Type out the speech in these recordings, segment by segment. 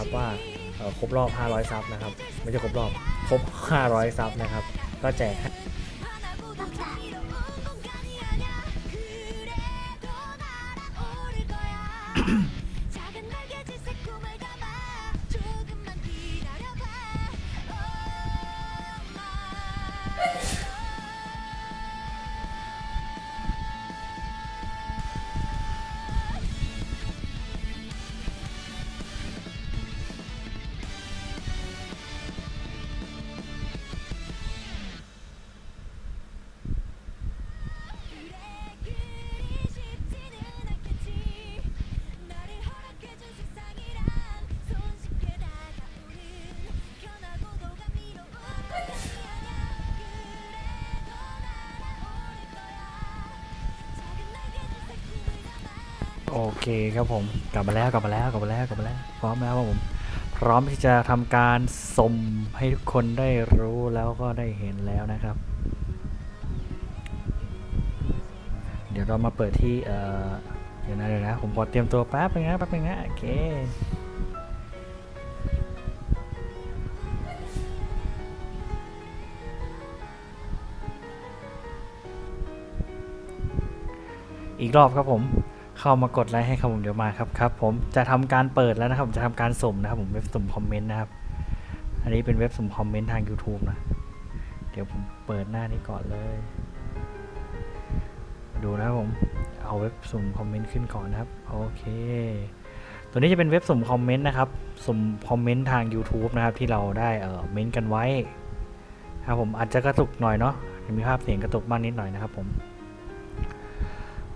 นะครับว่าครบรอบ 500 ซับนะครับ ไม่ใช่ครบรอบ ครบ 500 ซับนะครับ ก็แจก โอเคครับผมกลับมาแล้วกลับมาแล้วกลับมาแล้วกลับมาแล้วพร้อมแล้วครับผม พร้อมที่จะทำการส่งให้ทุกคนได้รู้แล้วก็ได้เห็นแล้วนะครับ เดี๋ยวเรามาเปิดที่เอ่อเดี๋ยวนะเดี๋ยวนะผมขอเตรียมตัวแป๊บนึงนะแป๊บนึงนะโอเคอีกรอบครับผม เข้ามากดไลค์ให้ครับผมเดี๋ยวมาครับครับผมจะทำการเปิดแล้วนะครับผมจะทำการสุ่มนะครับผมเว็บสุ่มคอมเมนต์นะครับ อันนี้เป็นเว็บสุ่มคอมเมนต์ทาง YouTube นะ เดี๋ยวผมเปิดหน้านี้ก่อนเลย ดูนะครับผมเอาเว็บสุ่มคอมเมนต์ขึ้นก่อนนะครับโอเค ตัวนี้จะเป็นเว็บสุ่มคอมเมนต์นะครับสุ่มคอมเมนต์ทาง YouTube นะครับที่เราได้เออเมนต์กันไว้ครับผมอาจจะกระตุกหน่อยเนาะมีภาพเสียงกระตุกบ้างนิดหน่อยนะครับผม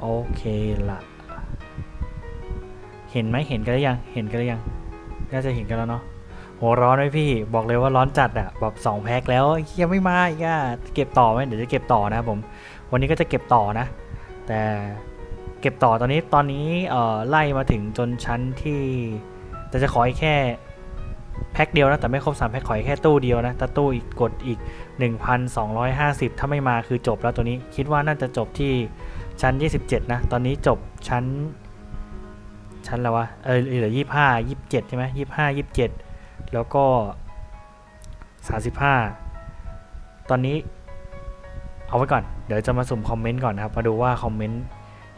โอเคละ เห็นไหมเห็นกันหรือยัง เห็นกันหรือยัง น่าจะเห็นกันแล้วเนาะโหร้อนไหมพี่ บอกเลยว่าร้อนจัดอะแบบสองแพ็คแล้วยังไม่มาอีกอะเก็บต่อไหมเดี๋ยวจะเก็บต่อนะผม วันนี้ก็จะเก็บต่อนะ แต่เก็บต่อตอนนี้ ตอนนี้เอ่อไล่มาถึงจนชั้นที่ แต่จะขออีกแค่แพ็คเดียวนะ แต่ไม่ครบ3แพ็คขอแค่ตู้เดียวนะแต่ตู้อีกกดอีก 1,250 ถ้าไม่มาคือจบแล้วตัวนี้ คิดว่าน่าจะจบที่ชั้น 27 นะ ตอนนี้จบชั้น ชั้นแล้ววะ เออเหลือ25 27ใช่ไหม25 27แล้วก็35ตอนนี้เอาไว้ก่อน เดี๋ยวจะมาสุ่มคอมเมนต์ก่อนนะครับ มาดูว่าคอมเมนต์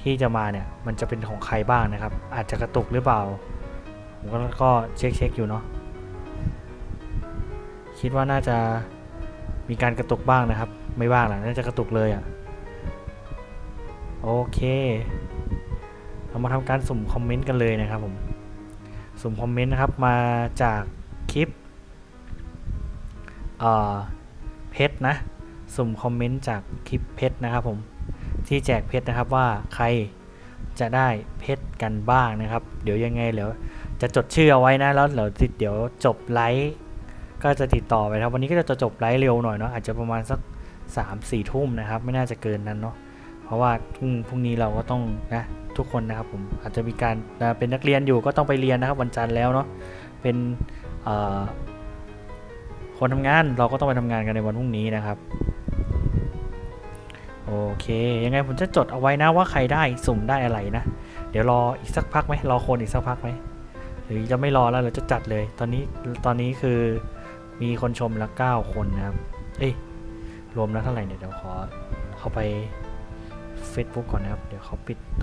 ที่จะมาเนี่ย มันจะเป็นของใครบ้างนะครับ อาจจะกระตุกหรือเปล่า ผมก็ก็เช็คเช็คอยู่เนาะ คิดว่าน่าจะมีการกระตุกบ้างนะครับ ไม่บ้างแหละน่าจะกระตุกเลยอะ่ะ โอเค เรามาทำการสุ่มคอมเมนต์กันเลยนะครับผม สุ่มคอมเมนต์นะครับมาจากคลิปเพชรนะ สุ่มคอมเมนต์จากคลิปเพชรนะครับผมที่แจกเพชรนะครับว่าใครจะได้เพชรกันบ้างนะครับ เดี๋ยวยังไงเดี๋ยวจะจดชื่อเอาไว้นะแล้วเดี๋ยวติดเดี๋ยวจบไลฟ์ก็จะติดต่อไปครับวันนี้ก็จะจบไลฟ์เร็วหน่อยเนาะอาจจะประมาณสัก3 4ทุ่มนะครับ ไม่น่าจะเกินนั้นเนาะ เพราะว่าพรุ่งพรุ่งนี้เราก็ต้องนะทุกคนนะครับผมอาจจะมีการนะเป็นนักเรียนอยู่ก็ต้องไปเรียนนะครับวันจันทร์แล้วเนาะเป็นคนทำงานเราก็ต้องไปทำงานกันในวันพรุ่งนี้นะครับโอเคยังไงผมจะจดเอาไว้นะว่าใครได้สุ่มได้อะไรนะ เดี๋ยวรออีกสักพักไหมรอคนอีกสักพักไหมหรือจะไม่รอแล้วเราจะจัดเลย ตอนนี้ตอนนี้คือมีคนชมละ9คนนะครับ เอ้ยรวมแล้วเท่าไหร่เนี่ยเดี๋ยวขอเข้าไป Facebook ก่อนนะครับ เดี๋ยวเขาปิด